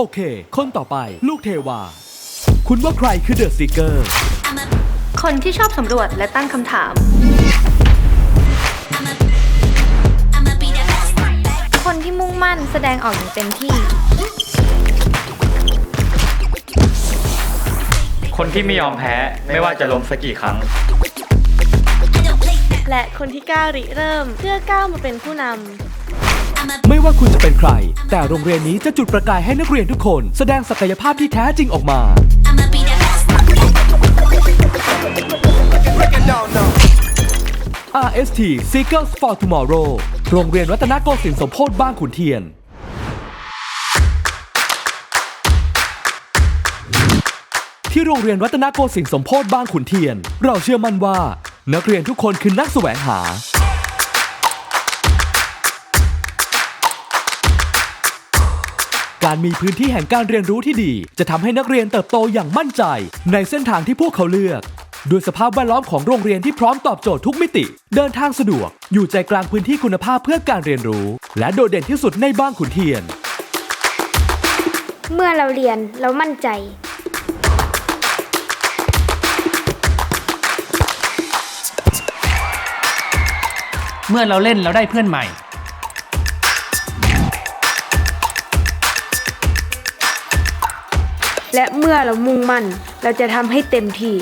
โอเค คนต่อไป ลูกเทวา คุณว่าใครคือเดอะซีเกอร์ คนที่ชอบสำรวจและตั้งคำถาม คนที่มุ่งมั่นแสดงออกอย่างเต็มที่ คนที่ไม่ยอมแพ้ไม่ว่าจะล้มสักกี่ครั้ง และคนที่กล้าริเริ่มเพื่อก้าวมาเป็นผู้น ไม่ว่าคุณจะเป็นใคร แต่โรงเรียนนี้จะจุดประกายให้นักเรียนทุกคน แสดงศักยภาพที่แท้จริงออกมา RST Seekers for Tomorrow โรงเรียนวัฒนโกสินทร์สมโพธิบ้านขุนเทียน ที่โรงเรียนวัฒนโกสินทร์สมโพธิบ้านขุนเทียน เราเชื่อมั่นว่า นักเรียนทุกคนคือนักแสวงหา การมีพื้นที่แห่งการเรียนรู้ที่ดี จะทำให้นักเรียนเติบโตอย่างมั่นใจ ในเส้นทางที่พวกเขาเลือกด้วยสภาพแวดล้อมของโรงเรียนที่พร้อมตอบโจทย์ทุกมิติ เดินทางสะดวก อยู่ใจกลางพื้นที่คุณภาพเพื่อการเรียนรู้ และโดดเด่นที่สุดในบ้านขุนเทียน เมื่อเราเรียนเรามั่นใจ เมื่อเราเล่นเราได้เพื่อนใหม่ และเมื่อเรามุ่งมั่น เราจะทำให้เต็มที่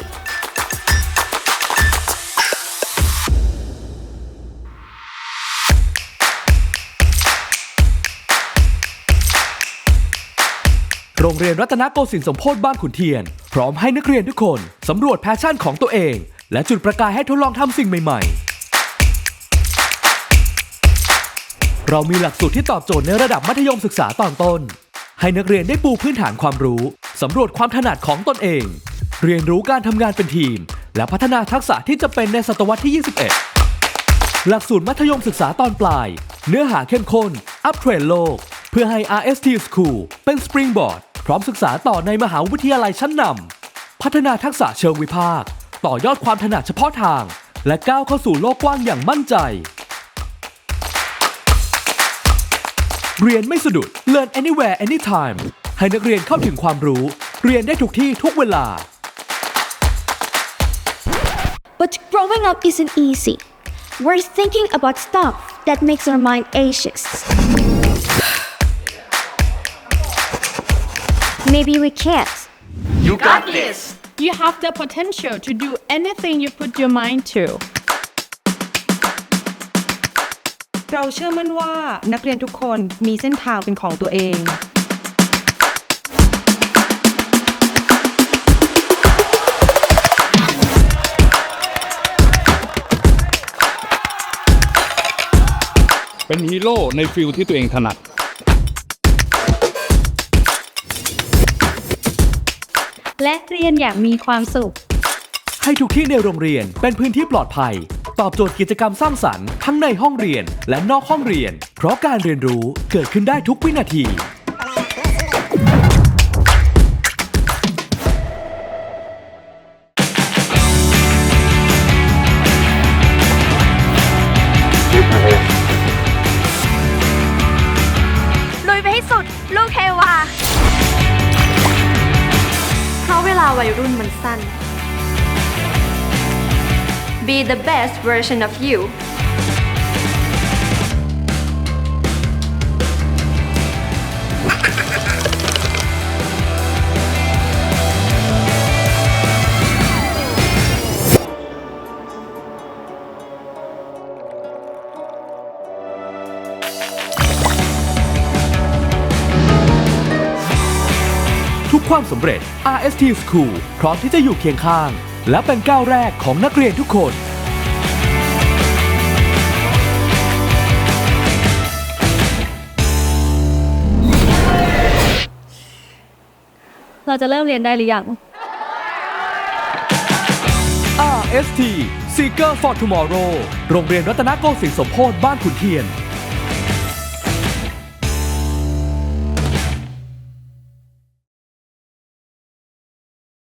โรงเรียนรัตนโกสินทร์สมโพธิบ้านขุนเทียน พร้อมให้นักเรียนทุกคนสำรวจแพชชั่นของตัวเอง และจุดประกายให้ทดลองทำสิ่งใหม่ ๆ เรามีหลักสูตรที่ตอบโจทย์ในระดับมัธยมศึกษาตอนต้น ให้นักเรียนได้ปูพื้นฐานความรู้ สำรวจความถนัดของตนเอง เรียนรู้การทำงานเป็นทีม และพัฒนาทักษะที่จะเป็นในศตวรรษที่ 21 หลักสูตรมัธยมศึกษาตอนปลาย เนื้อหาเข้มข้น อัพเทรนโลก เพื่อให้ RST School เป็นสปริงบอร์ดพร้อมศึกษาต่อในมหาวิทยาลัยชั้นนำพัฒนาทักษะเชิงวิพากษ์ต่อยอดความถนัดเฉพาะทาง และก้าวเข้าสู่โลกกว้างอย่างมั่นใจ เรียนไม่สะดุด Learn anywhere anytime ให้นักเรียนเข้าถึงความรู้ เรียนได้ทุกที่ทุกเวลา But growing up isn't easy. We're thinking about stuff that makes our mind anxious. Maybe we can't. You got this You have the potential to do anything you put your mind to. เราเชื่อมั่นว่านักเรียนทุกคนมีเส้นทางเป็นของตัวเอง เป็นฮีโร่ในฟิลที่ตัวเองถนัด และเรียนอย่างมีความสุข ให้ทุกที่ในโรงเรียนเป็นพื้นที่ปลอดภัย ตอบโจทย์กิจกรรมสร้างสรรค์ทั้งในห้องเรียนและนอกห้องเรียน เพราะการเรียนรู้เกิดขึ้นได้ทุกวินาที วลาวัยรุ่นมันสั้น Be the best version of you ความสำเร็จ RST School พร้อมที่จะอยู่เคียงข้าง และเป็นก้าวแรกของนักเรียนทุกคน เราจะเริ่มเรียนได้หรือยัง RST Seeker for Tomorrow โรงเรียนรัตนโกสินทร์สมโพธิบ้านขุนเทียน